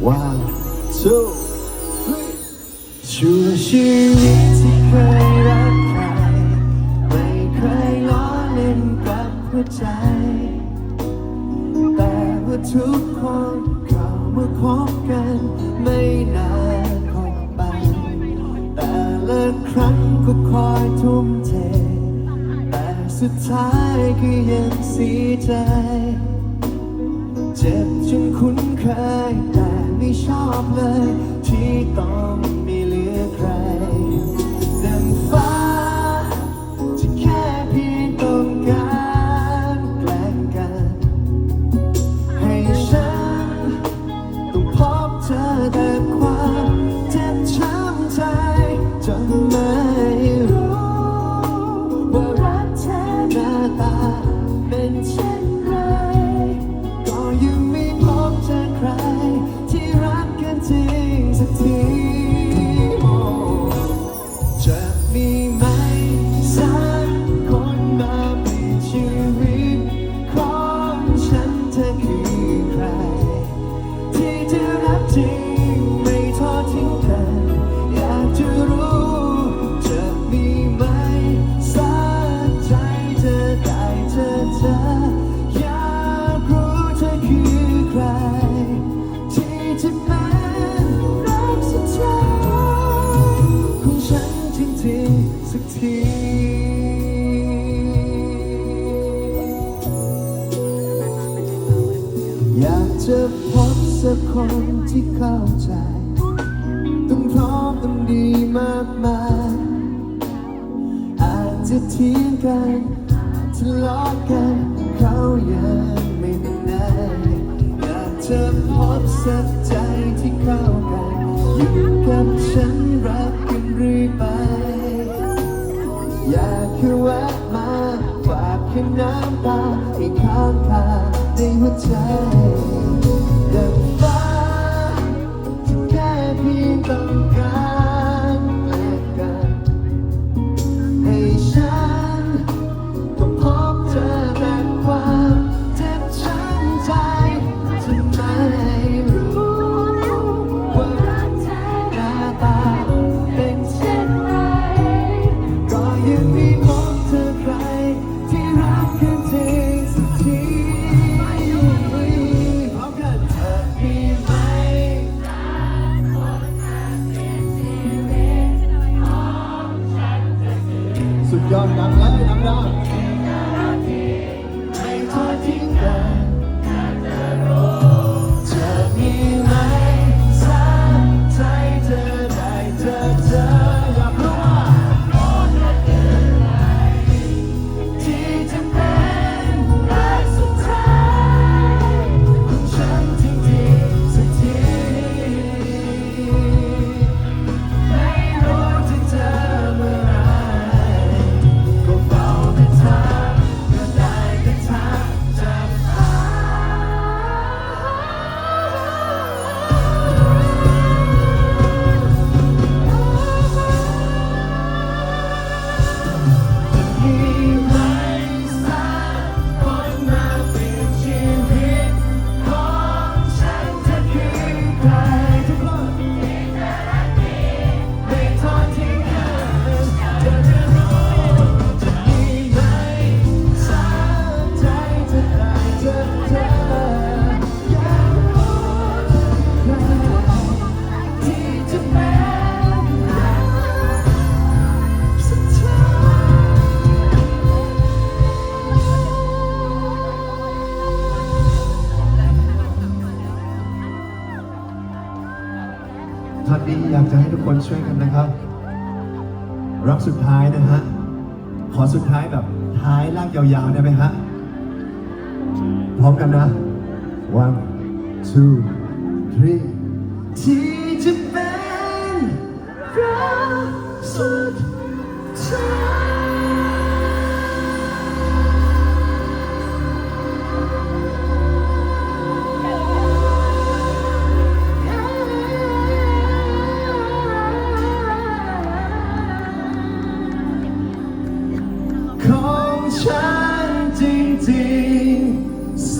One two three ช่วชีวิตที่เคยรักใคร ไม่เคยล้อเล่นกับหัวใจ แต่ว่าทุกคนเข้ามาคบกันไม่นานคบไป แต่ละครั้งก็คอยทุ่มเท แต่สุดท้ายก็ยังเสียใจ เจ็บจนคุ้นเคยแต่ อยากจะพบสักคนที่เข้าใจ ต้องพร้อมต้องดีมากมายอาจจะเทียงกันทะเลาะกันเขายังไม่เป็นไรอยากจะพบสักใจที่เข้ากันอยู่กับฉัน 在 I'm done. I'm done. ท่อนนี้อยากจะให้ทุกคนช่วยกันนะครับ รักสุดท้ายนะฮะ ขอสุดท้ายแบบท้ายลากยาวๆได้ไหมฮะ พร้อมกันนะ one two three ที่ ฉันจริงๆ